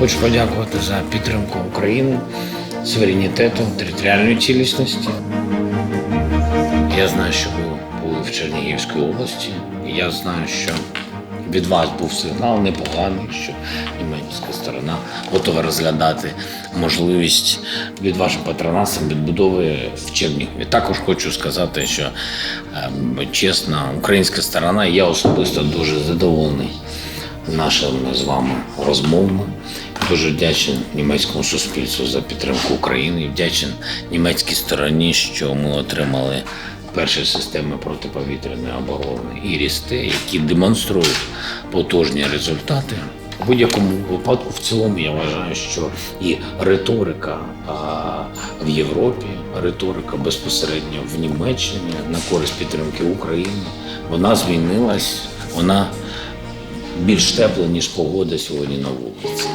Хочу подякувати за підтримку України, суверенітету, територіальної цілісності. Я знаю, що ви були в Чернігівській області. і Я знаю, що від вас був сигнал непоганий, що німецька сторона готова розглядати можливість від вашим патронатом відбудови в Чернігові. Також хочу сказати, що ем, чесно, українська сторона, і я особисто дуже задоволений нашими з вами розмовами. Дуже вдячний німецькому суспільству за підтримку України. і Вдячний німецькій стороні, що ми отримали перші системи протиповітряної оборони і рісте, які демонструють потужні результати. У будь-якому випадку, в цілому, я вважаю, що і риторика в Європі, риторика безпосередньо в Німеччині на користь підтримки України, вона змінилась, вона більш тепла, ніж погода сьогодні на вулиці.